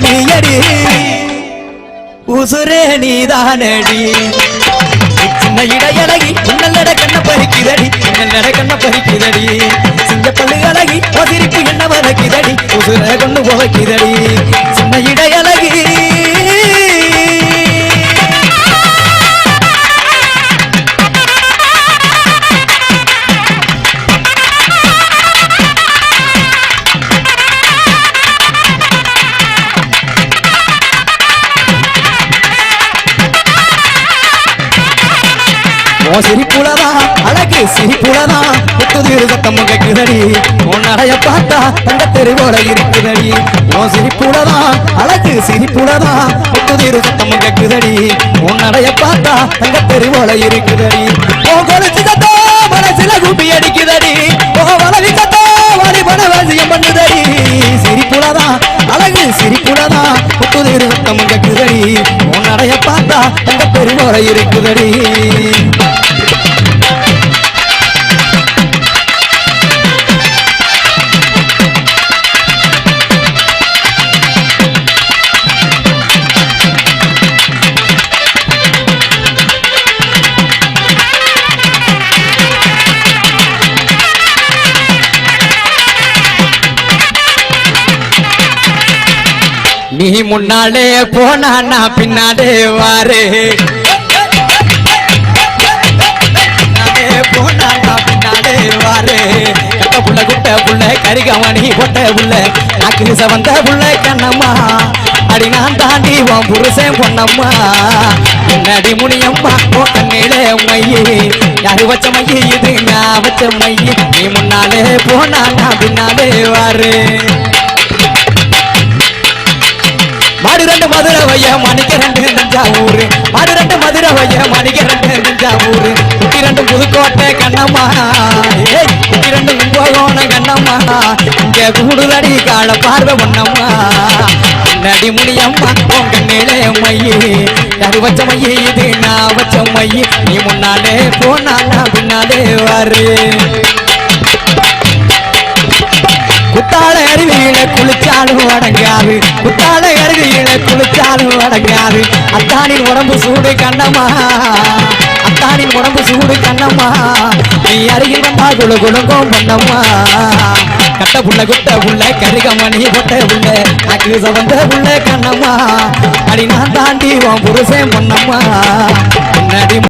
நீயடி. உசுரே நீதானடி. சின்ன இட இடையழகி உன்னல்லட கண்ண பறிக்குதடி உன்னல்லட கண்ண பறிக்குதடி சிங்க பல்லு அழகி சிரிப்பு என்ன வதக்குதடி உசுர கொண்டு போவைக்குதடி ஓ சிரிப்புலதா? அழகு சிரிப்புலதா? புத்துதீர் சத்தம் கேட்குதடி. உன் நடைய பார்த்தா தங்க தெருவோட இருக்குதடி. ஓ சிரிப்புலதா? அழகு சிரிப்புலதா? புத்துதீர் சத்தம் கேட்குதடி. உன் நடைய பார்த்தா தங்க தெருவோட இருக்குதடி. ஓ கொலுசு சத்தோ மனசுல கூப்பி அடிக்குதடி. ஓ வளவி சத்தோ வழி பண வசியம் பண்ணுதடி. சிரிப்புலதா? அழகு சிரிப்புலதா? புத்துதீர் சத்தம் கேட்குதடி. உன் நடைய பார்த்தா தங்க தெருவோட இருக்குதடி. நீ முன்னாலே போனா நான் பின்னாலே வாரு. போனா நான் பின்னாலே வாரு. கட்ட புள்ள குட்ட புள்ள கரிகமணி பொட்ட புள்ள நாக்கு சவந்த புள்ள கண்ணம்மா. அடி நான் தாண்டி உன் புருஷன் பொன்னம்மா. என்னடி முனியம்மா ஓ கண்ணிலே மையே. யாரு வச்ச மைய? இது நான் வச்ச மைய. நீ முன்னாலே போனா நான் பின்னாலே வாரு. ரெண்டு மதுரை வைய மணிக்கு ரெண்டு தஞ்சாவூர் மாடு ரெண்டு மதுரை வைய மணிக்கு ரெண்டு தஞ்சாவூர் குட்டி ரெண்டு புதுக்கோட்டை கண்ணம்மா. ஏய் குட்டி ரெண்டு கும்பகோணம் கண்ணம்மா. இங்க கூடுதடி கால பார்வை பொண்ணம்மா நடி முனியம்மா உங்க கண்ணிலே மையே யாரு வச்ச மையே இது நான் வச்ச மையே. நீ முன்னாலே போனா நான் பின்னாலே வாரு குத்தால அருவியில குளிச்சாலும் அடங்காது. குளிச்சாலும் அடங்காது. அத்தானின் உடம்பு சூடு கண்ணம்மா. அத்தானின் உடம்பு சூடு கண்ணம்மா. நீ அருகில் வந்தா குழு குழுங்கும் பண்ணம்மா கட்ட புள்ள குட்ட புள்ள கருகமணி கொட்ட புள்ள. அக்கு சவந்த புள்ள கண்ணம்மா. அடி நான் தாண்டி உன் புருஷன் பொண்ணம்மா முன்னாடி